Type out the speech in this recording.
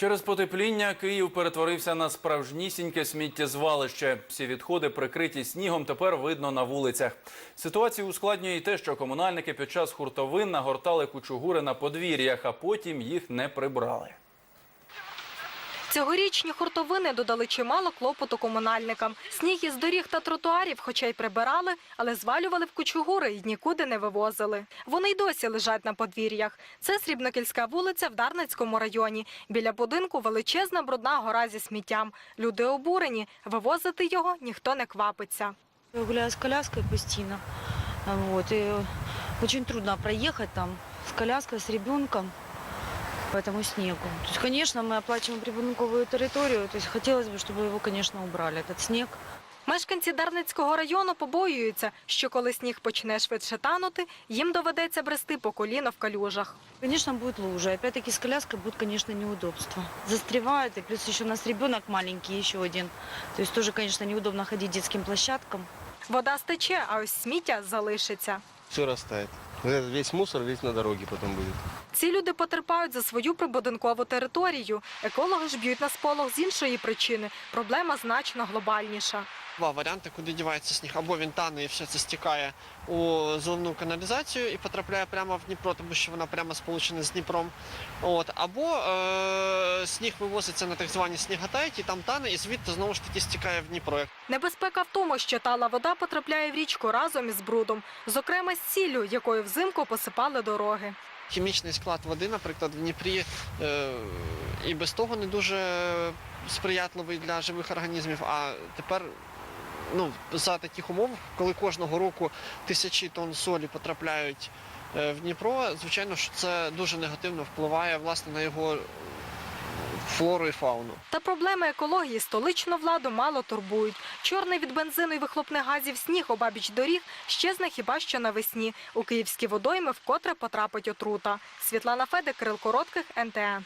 Через потепління Київ перетворився на справжнісіньке сміттєзвалище. Всі відходи, прикриті снігом, тепер видно на вулицях. Ситуацію ускладнює і те, що комунальники під час хуртовин нагортали кучугури на подвір'ях, а потім їх не прибрали. Цьогорічні хуртовини додали чимало клопоту комунальникам. Сніг із доріг та тротуарів, хоча й прибирали, але звалювали в кучугури і нікуди не вивозили. Вони й досі лежать на подвір'ях. Це Срібнокільська вулиця в Дарницькому районі. Біля будинку величезна брудна гора зі сміттям. Люди обурені. Вивозити його ніхто не квапиться. Я гуляю с коляской постійно. Вот, и очень трудно проехать там с коляской, с ребенком по этому снегу. То есть, конечно, мы оплачиваем прибудинковую территорию. То есть хотелось бы, чтобы его, конечно, убрали, этот снег. Мешканці Дарницького району побоюються, що коли сніг почне швидше танути, їм доведеться брести по коліно в калюжах. Конечно, будет лужа. Опять-таки с коляской будет, конечно, неудобство. Застревает, и плюс еще у нас ребенок маленький, еще один. То есть тоже, конечно, неудобно ходить детским площадкам. Вода стече, а ось сміття залишиться. все растает. Весь мусор весь на дороге потом будет. Ці люди потерпають за свою прибудинкову територію. Екологи ж б'ють на сполох з іншої причини. Проблема значно глобальніша. Два варіанти, куди дівається сніг. Або він тане і все це стікає у зелену каналізацію і потрапляє прямо в Дніпро, тому що вона прямо сполучена з Дніпром. От. Або е- сніг вивозиться на так звані сніготайки, там тане і звідти знову ж таки стікає в Дніпро. Небезпека в тому, що тала вода потрапляє в річку разом із брудом, зокрема з сіллю, якою взимку посипали дороги. Хімічний склад води, наприклад, в Дніпрі е- і без того не дуже сприятливий для живих організмів. А тепер ну, за таких умов, коли кожного року тисячі тонн солі потрапляють е, в Дніпро, звичайно, що це дуже негативно впливає власне на його флору і фауну. Та проблеми екології столичну владу мало турбують. Чорний від бензину і вихлопних газів сніг обабіч доріг щезне хіба що навесні. У київські водойми вкотре потрапить отрута. Світлана Федик, Кирил Коротких, НТН.